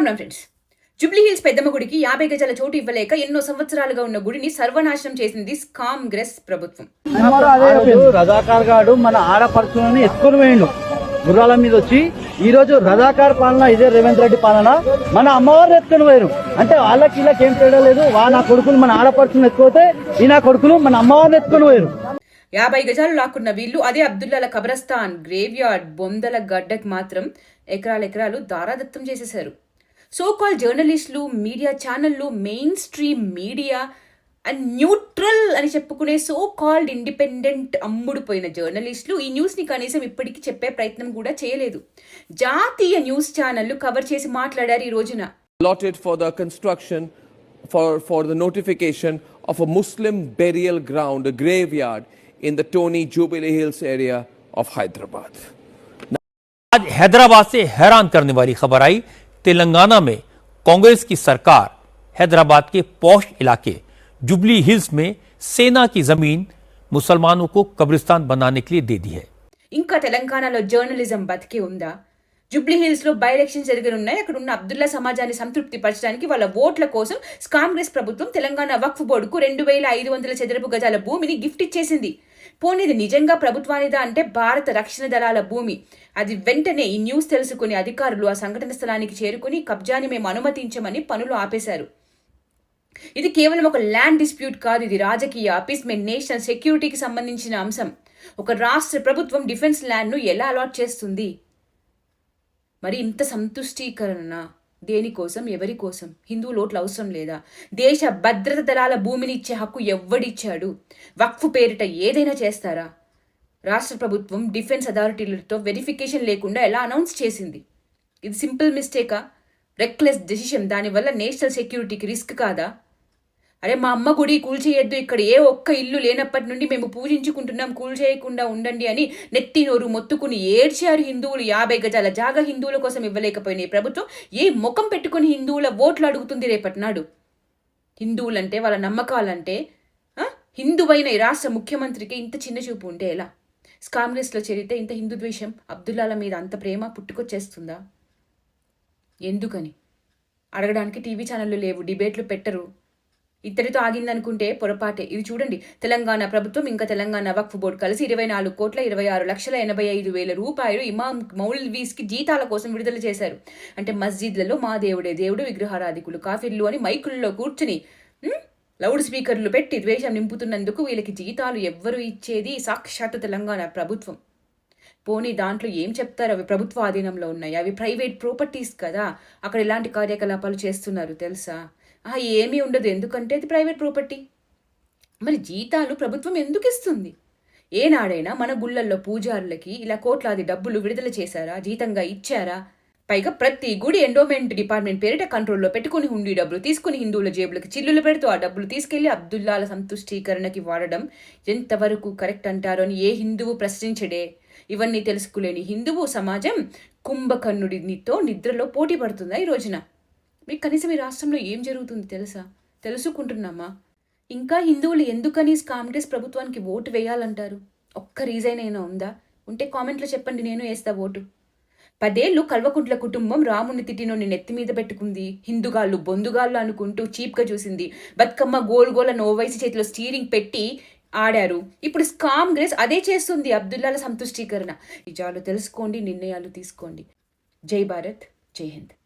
Ram Ram friends. Jubilee Hills Peddamma గుడికి యాభై గజాల చోటు ఇవ్వలేక ఎన్నో సంవత్సరాలుగా ఉన్న గుడిని సర్వనాశనం చేసింది కాంగ్రెస్ ప్రభుత్వం. రజాకార్ గాడు మన ఆడపడుచులని ఎత్తుకొని పోయిండు. గుర్రాల మీద వచ్చి ఈ రోజు రజాకార్ పాలన ఇదే రేవంత్ రెడ్డి పాలన. మన అమ్మవారిని ఎత్తుకొని పోయారు అంటే వాళ్ళకి వీళ్ళకి ఏం తేడా లేదు. వా నా కొడుకులు మన ఆడపడుచుని ఎత్తుకోతే ఈ నా కొడుకులు మన అమ్మవారిని ఎత్తుకొని పోయారు యాభై గజాలు లాక్కున్న వీళ్ళు అదే అబ్దుల్లాల కబ్రస్తాన్ గ్రేవ్ యార్డ్ బొందల గడ్డకి మాత్రం ఎకరాల ఎకరాలు దారాదత్తం చేసేశారు. సో కాల్ జర్నలిస్టులు మీడియా ఛానళ్ళు mainstream media and neutral అని చెప్పుకునే సో కాల్డ్ ఇండిపెండెంట్ అమ్ముడుపోయిన జర్నలిస్టులు ఈ న్యూస్ని కనీసం ఇప్పటికీ చెప్పే ప్రయత్నం కూడా చేయలేదు జాతీయ న్యూస్ ఛానళ్ళు కవర్ చేసి మాట్లాడారు ఈ రోజున allotted for the construction for, for the notification of a Muslim burial ground, a graveyard in the Tony Jubilee Hills area of Hyderabad. आज हैदराबाद से हैरान करने वाली खबर आई तेलंगाना में कांग्रेस की सरकार हैदराबाद के पौष इलाके जुबली हिल्स में सेना की जमीन मुसलमानों को कब्रिस्तान बनाने के लिए दे दी है ఇంకా తెలంగాణలో జర్నలిజం బతికే ఉందా జూబ్లీ హిల్స్ లో బై ఎలక్షన్ జరగనున్నాయి అక్కడ ఉన్న అబ్దుల్లా సమాజాన్ని సంతృప్తి పరచడానికి వాళ్ళ ఓట్ల కోసం కాంగ్రెస్ ప్రభుత్వం తెలంగాణ వక్ఫ్ బోర్డుకు రెండు వేల ఐదు వందల చదరపు గజాల భూమిని గిఫ్ట్ ఇచ్చేసింది పోనీ ఇది నిజంగా ప్రభుత్వానిదా అంటే భారత రక్షణ దళాల భూమి. అది వెంటనే ఈ న్యూస్ తెలుసుకుని అధికారులు ఆ సంఘటన స్థలానికి చేరుకుని కబ్జాని మేము అనుమతించమని పనులు ఆపేశారు. ఇది కేవలం ఒక ల్యాండ్ డిస్ప్యూట్ కాదు ఇది రాజకీయ అపీస్మెంట్ నేషనల్ సెక్యూరిటీకి సంబంధించిన అంశం. ఒక రాష్ట్ర ప్రభుత్వం డిఫెన్స్ ల్యాండ్ను ఎలా అలాట్ చేస్తుంది? మరి ఇంత సంతుష్టీకరణ దేనికోసం ఎవరి కోసం? హిందువులు ఓట్లు అవసరం లేదా? దేశ భద్రత దళాల భూమిని ఇచ్చే హక్కు ఎవ్వడిచ్చాడు? వక్ఫ్ పేరిట ఏదైనా చేస్తారా? రాష్ట్ర ప్రభుత్వం డిఫెన్స్ అథారిటీలతో వెరిఫికేషన్ లేకుండా ఎలా అనౌన్స్ చేసింది? ఇది సింపుల్ మిస్టేకా? Reckless decision. దానివల్ల నేషనల్ సెక్యూరిటీకి రిస్క్ కాదా? అరే మా అమ్మ గుడి కూల్చేయొద్దు ఇక్కడ ఏ ఒక్క ఇల్లు లేనప్పటి నుండి మేము పూజించుకుంటున్నాం కూల్చేయకుండా ఉండండి అని నెత్తి నోరు మొత్తుకుని ఏడ్చారు హిందువులు. యాభై గజాల జాగా హిందువుల కోసం ఇవ్వలేకపోయినాయి. ప్రభుత్వం ఏ ముఖం పెట్టుకుని హిందువుల ఓట్లు అడుగుతుంది రేపటి నాడు? హిందువులంటే వాళ్ళ నమ్మకాలంటే హిందువైన ఈ రాష్ట్ర ముఖ్యమంత్రికి ఇంత చిన్న చూపు ఉంటే ఎలా? కాంగ్రెస్లో చేరితే ఇంత హిందూ ద్వేషం అబ్దుల్లాల మీద అంత ప్రేమ పుట్టుకొచ్చేస్తుందా? ఎందుకని? అడగడానికి టీవీ ఛానళ్ళు లేవు డిబేట్లు పెట్టరు. ఇద్దరితో ఆగిందనుకుంటే పొరపాటే. ఇది చూడండి. తెలంగాణ ప్రభుత్వం ఇంకా తెలంగాణ వక్ఫ్ బోర్డు కలిసి ఇరవై నాలుగు కోట్ల ఇరవై ఆరు లక్షల ఎనభై ఐదు వేల రూపాయలు ఇమామ్ మౌల్వీస్కి జీతాల కోసం విడుదల చేశారు. అంటే మస్జిద్లలో మా దేవుడే దేవుడు విగ్రహారాధికులు కాఫీర్లు అని మైకుల్లో కూర్చుని లౌడ్ స్పీకర్లు పెట్టి ద్వేషం నింపుతున్నందుకు వీళ్ళకి జీతాలు ఎవ్వరు ఇచ్చేది సాక్షాత్తు తెలంగాణ ప్రభుత్వం. పోనీ దాంట్లో ఏం చెప్తారు? అవి ప్రభుత్వ ఆధీనంలో ఉన్నాయి. అవి ప్రైవేట్ ప్రాపర్టీస్ కదా. అక్కడ ఇలాంటి కార్యకలాపాలు చేస్తున్నారు తెలుసా? ఏమీ ఉండదు. ఎందుకంటే అది ప్రైవేట్ ప్రాపర్టీ. మరి జీతాలు ప్రభుత్వం ఎందుకు ఇస్తుంది? ఏనాడైనా మన గుళ్ళల్లో పూజారులకి ఇలా కోట్లాది డబ్బులు విడుదల చేశారా? జీతంగా ఇచ్చారా? పైగా ప్రతి గుడి ఎండోమెంట్ డిపార్ట్మెంట్ పేరిట కంట్రోల్లో పెట్టుకుని హుండీ డబ్బులు తీసుకుని హిందువుల జేబులకు చిల్లులు పెడుతూ ఆ డబ్బులు తీసుకెళ్ళి అబ్దుల్లాల సంతుష్టీకరణకి వాడడం ఎంతవరకు కరెక్ట్ అంటారో అని ఏ హిందువు ప్రశ్నించడే? ఇవన్నీ తెలుసుకోలేని హిందువు సమాజం కుంభకర్ణుడితో నిద్రలో పోటీ పడుతుందా ఈ రోజున? మీకు కనీసం ఈ రాష్ట్రంలో ఏం జరుగుతుంది తెలుసా? తెలుసుకుంటున్నామా? ఇంకా హిందువులు ఎందుకని కాంగ్రెస్ ప్రభుత్వానికి ఓటు వేయాలంటారు? ఒక్క రీజన్ అయినా ఉందా? ఉంటే కామెంట్లో చెప్పండి నేను వేస్తా ఓటు. పదేళ్ళు కల్వకుంట్ల కుటుంబం రాముని తిట్టినోని నెత్తి మీద పెట్టుకుంది. హిందుగాళ్ళు బొందుగాళ్ళు అనుకుంటూ చీప్గా చూసింది. బతుకమ్మ గోల్ గోల నోవైసి చేతిలో స్టీరింగ్ పెట్టి ఆడారు. ఇప్పుడు కాంగ్రెస్ అదే చేస్తుంది అబ్దుల్లాల సంతుష్టీకరణ. నిజాలు తెలుసుకోండి నిర్ణయాలు తీసుకోండి. జై భారత్ జై హింద్.